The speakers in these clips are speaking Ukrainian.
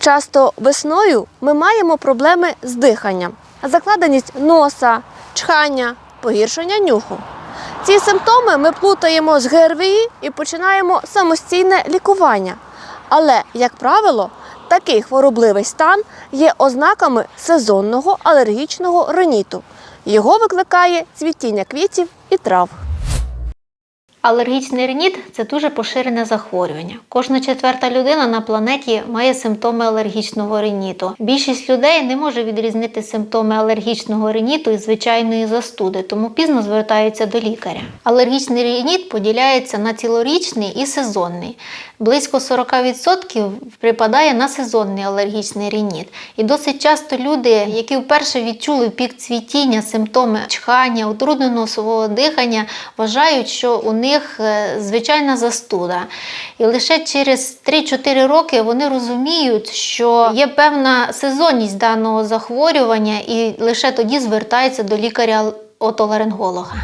Часто весною ми маємо проблеми з диханням, закладеність носа, чхання, погіршення нюху. Ці симптоми ми плутаємо з ГРВІ і починаємо самостійне лікування. Але, як правило, такий хворобливий стан є ознаками сезонного алергічного риніту. Його викликає цвітіння квітів і трав. Алергічний рініт це дуже поширене захворювання. Кожна четверта людина на планеті має симптоми алергічного риніту. Більшість людей не може відрізнити симптоми алергічного риніту і звичайної застуди, тому пізно звертаються до лікаря. Алергічний рініт поділяється на цілорічний і сезонний. Близько 40% припадає на сезонний алергічний рініт. І досить часто люди, які вперше відчули пік цвітіння, симптоми чхання, утрудненого носового дихання, вважають, що у них е, звичайна застуда. І лише через 3-4 роки вони розуміють, що є певна сезонність даного захворювання, і лише тоді звертаються до лікаря-отоларинголога.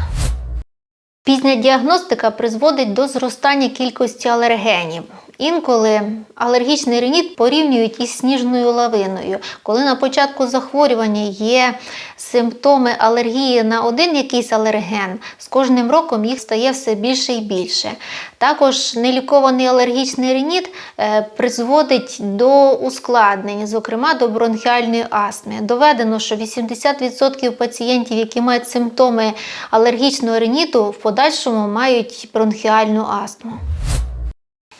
Пізня діагностика призводить до зростання кількості алергенів. Інколи алергічний риніт порівнюють із сніжною лавиною. Коли на початку захворювання є симптоми алергії на один якийсь алерген, з кожним роком їх стає все більше і більше. Також нелікований алергічний риніт е, призводить до ускладнень, зокрема до бронхіальної астми. Доведено, що 80% пацієнтів, які мають симптоми алергічного риніту, в подальшому мають бронхіальну астму.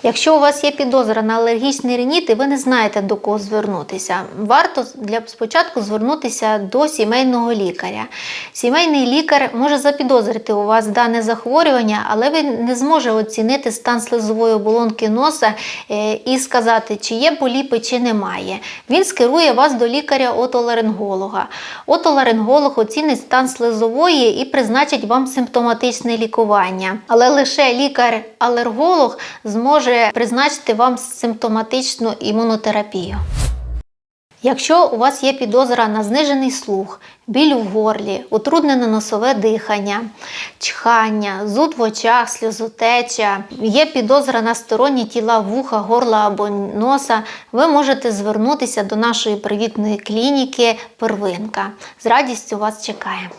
Якщо у вас є підозра на алергічний рініт і ви не знаєте до кого звернутися, варто для спочатку звернутися до сімейного лікаря. Сімейний лікар може запідозрити у вас дане захворювання, але він не зможе оцінити стан слизової оболонки носа е, і сказати, чи є поліпи, чи немає. Він скерує вас до лікаря-отоларинголога. Отоларинголог оцінить стан слизової і призначить вам симптоматичне лікування. Але лише лікар-алерголог зможе призначити вам симптоматичну імунотерапію. Якщо у вас є підозра на знижений слух, біль в горлі, утруднене носове дихання, чхання, зуд в очах, сльозотеча, є підозра на сторонні тіла вуха, горла або носа, ви можете звернутися до нашої привітної клініки Первинка. З радістю вас чекаємо.